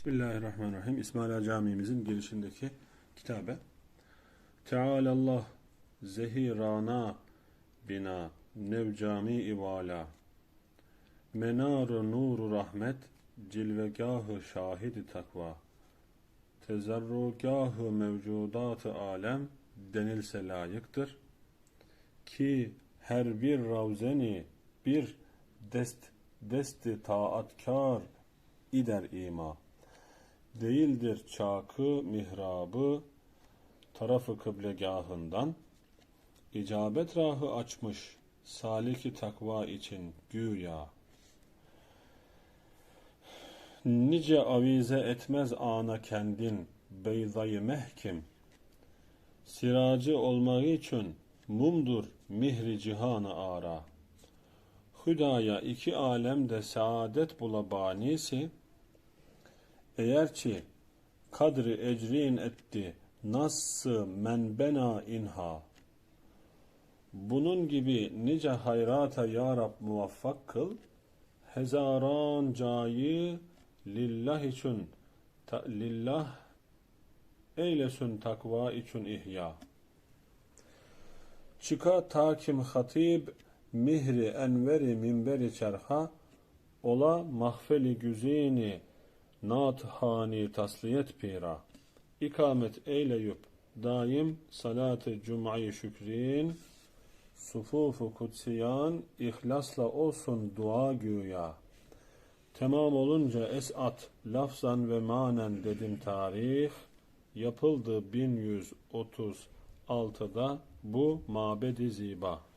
Bismillahirrahmanirrahim. İsmaila Camimizin girişindeki kitabe. Tealallah zehirana bina nevcami ivala menar nuru rahmet cilvegahı şahidi takva tezerrugahı mevcudat-ı alem denilse layıktır ki her bir ravzeni bir dest desti taatkar ider ima değildir çakı mihrabı tarafı kıblegahından icabet rahı açmış saliki takva için güya. Nice avize etmez ana kendin beyzayı mehkim. Siracı olmak için mumdur mihri cihanı ara. Hüdaya iki alemde saadet bula banisi eğer ki kadri ecrin etti nassı men bena inha? Bunun gibi nice hayrata ya Rab muvaffak kıl hezaran cayı lillah için ta, lillah eylesun takva için ihya. Çıka takim hatib mihri enveri minberi çerha ola mahfeli güzini nathani tasliyet pira ikamet eyleyüp daim salatı cum'ayı şükrin sufufu kutsiyan ihlasla olsun dua güya. Tamam olunca esat lafzan ve manen dedim tarih yapıldı 1136'da bu mabedi ziba